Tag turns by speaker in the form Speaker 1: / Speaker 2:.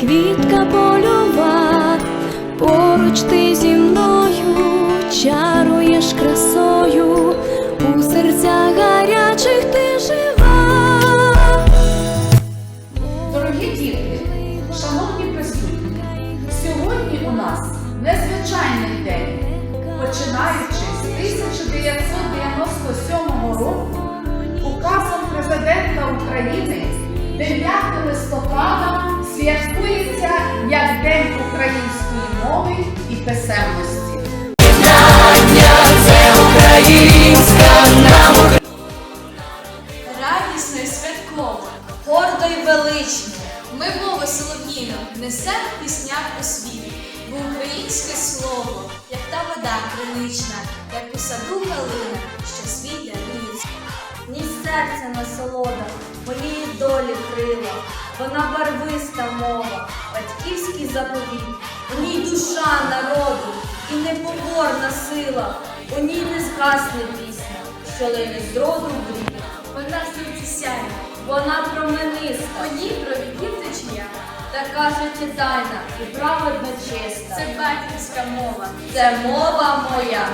Speaker 1: квітка польова, поруч ти зі мною, чаруєш красою, у серцях гарячих ти жива.
Speaker 2: Дорогі діти, шановні присутні, сьогодні у нас незвичайний день, починаючи з 1997 року указом президента України 9 листопада святкується як День української мови і писемності.
Speaker 3: Радісно і святково,
Speaker 4: гордо і велично.
Speaker 3: Ми мову солов'їну несемо піснях у світ, бо українське слово, як та вода кринична, як у саду калина, що світля
Speaker 4: вона барвиста мова, батьківський заповіт, у ній душа народу і непоборна сила, у ній не згасне пісня, що лине з роду в рік.
Speaker 3: Вона серці сяє,
Speaker 4: вона промениста, У
Speaker 3: ній про віків течія.
Speaker 4: така життєдайна і праведно чиста. Це
Speaker 3: батьківська мова.
Speaker 4: Це мова моя.